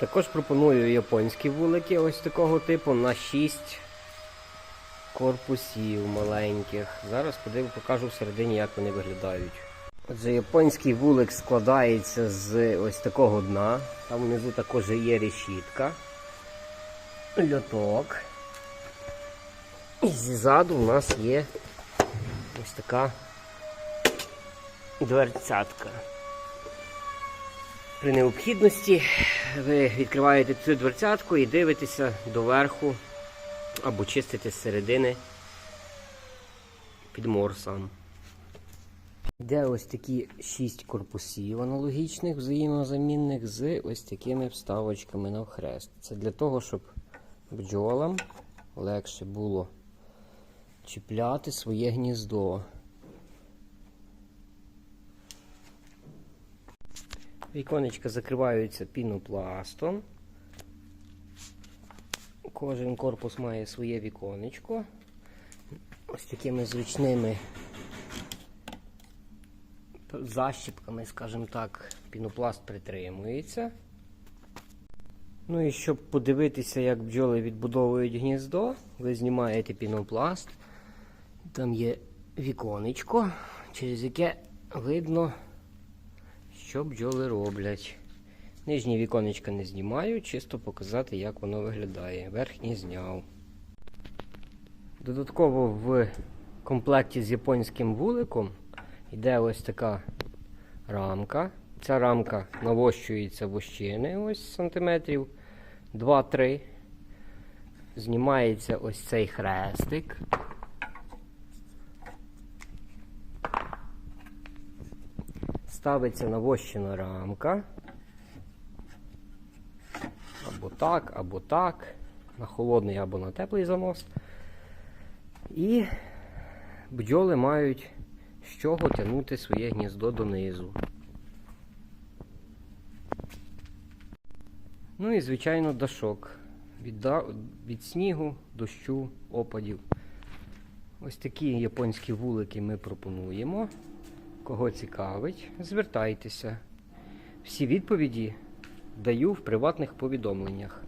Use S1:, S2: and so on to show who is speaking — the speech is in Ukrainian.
S1: Також пропоную японські вулики ось такого типу на 6 корпусів маленьких. Зараз подиву, покажу всередині, як вони виглядають. Отже, японський вулик складається з ось такого дна. Там внизу також є решітка, льоток. І ззаду у нас є ось така дверцятка. При необхідності ви відкриваєте цю дверцятку і дивитеся доверху або чистите з середини підмор сам. Йде ось такі 6 корпусів аналогічних взаємозамінних з ось такими вставочками навхрест. Це для того, щоб бджолам легше було чіпляти своє гніздо. Віконечка закриваються пінопластом. Кожен корпус має своє віконечко. Ось такими зручними защіпками, скажімо так, пінопласт притримується. Ну і щоб подивитися, як бджоли відбудовують гніздо, ви знімаєте пінопласт. Там є віконечко, через яке видно, що бджоли роблять. Нижні віконечка не знімаю, чисто показати, як воно виглядає. Верхній зняв. Додатково в комплекті з японським вуликом йде ось така рамка. Ця рамка навощується вощини ось сантиметрів 2-3. Знімається ось цей хрестик. Ставиться навощена рамка. Або так, або так. На холодний або на теплий занос. І бджоли мають з чого тягнути своє гніздо донизу. Ну і, звичайно, дашок. Від, від снігу, дощу, опадів. Ось такі японські вулики ми пропонуємо. Кого цікавить, звертайтеся. Всі відповіді даю в приватних повідомленнях.